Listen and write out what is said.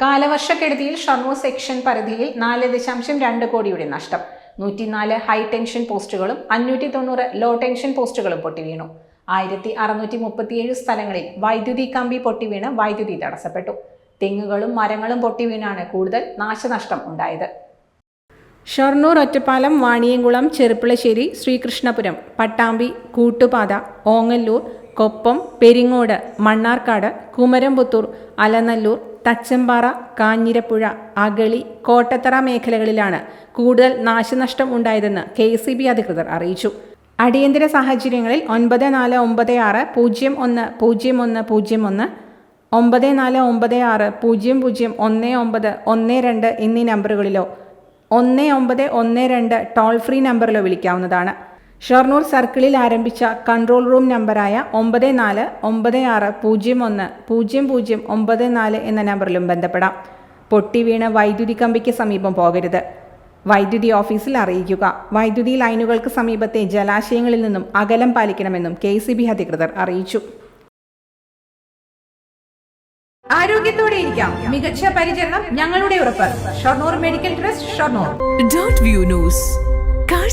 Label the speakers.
Speaker 1: കാലവർഷക്കെടുതിയിൽ Shoranur section പരിധിയിൽ നാല് ദശാംശം രണ്ട് കോടിയുടെ നഷ്ടം. നൂറ്റിനാല് ഹൈ ടെൻഷൻ പോസ്റ്റുകളും അഞ്ഞൂറ്റി തൊണ്ണൂറ് ലോ ടെൻഷൻ പോസ്റ്റുകളും പൊട്ടിവീണു. ആയിരത്തി അറുന്നൂറ്റി മുപ്പത്തിയേഴ് സ്ഥലങ്ങളിൽ വൈദ്യുതി കമ്പി പൊട്ടിവീണ് വൈദ്യുതി തടസ്സപ്പെട്ടു. തെങ്ങുകളും മരങ്ങളും പൊട്ടിവീണാണ് കൂടുതൽ നാശനഷ്ടം ഉണ്ടായത്. ഷൊർണൂർ ഒറ്റപ്പാലം വാണിയംകുളം ചെറുപ്പിളശ്ശേരി ശ്രീകൃഷ്ണപുരം പട്ടാമ്പി കൂട്ടുപാത ഓങ്ങല്ലൂർ കൊപ്പം പെരിങ്ങോട് മണ്ണാർക്കാട് കുമരംപുത്തൂർ അലനല്ലൂർ തച്ചമ്പാറ കാഞ്ഞിരപ്പുഴ അഗളി കോട്ടത്തറ മേഖലകളിലാണ് കൂടുതൽ നാശനഷ്ടം ഉണ്ടായതെന്ന് കെ അധികൃതർ അറിയിച്ചു. അടിയന്തര സാഹചര്യങ്ങളിൽ ഒൻപത് നാല് ഒമ്പത് ആറ് പൂജ്യം ഒന്ന് പൂജ്യം ഒന്ന് പൂജ്യം ഒന്ന് ഒമ്പത് നാല് ഒമ്പത് ആറ് പൂജ്യം പൂജ്യം ഒന്ന് ഒമ്പത് ഒന്ന് രണ്ട് എന്നീ നമ്പറുകളിലോ ഒന്ന് ഒമ്പത് ഒന്ന് രണ്ട് ടോൾ ഫ്രീ നമ്പറിലോ വിളിക്കാവുന്നതാണ്. ഷൊർണൂർ സർക്കിളിൽ ആരംഭിച്ച കൺട്രോൾ റൂം നമ്പറായ ഒമ്പത് നാല് ഒമ്പത് ആറ് പൂജ്യം ഒന്ന് പൂജ്യം പൂജ്യം ഒമ്പത് നാല് എന്ന നമ്പറിലും ബന്ധപ്പെടാം. പൊട്ടി വീണ വൈദ്യുതി കമ്പിക്ക് സമീപം പോകരുത്. വൈദ്യുതി ഓഫീസിൽ അറിയിക്കുക. വൈദ്യുതി ലൈനുകൾക്ക് സമീപത്തെ ജലാശയങ്ങളിൽ നിന്നും അകലം പാലിക്കണമെന്നും കെ അധികൃതർ അറിയിച്ചു. ആരോഗ്യത്തോടെ ഇരിക്കാം. മികച്ച പരിചരണം ഞങ്ങളുടെ ഉറപ്പ്. Shoranur medical trust Shoranur.
Speaker 2: View news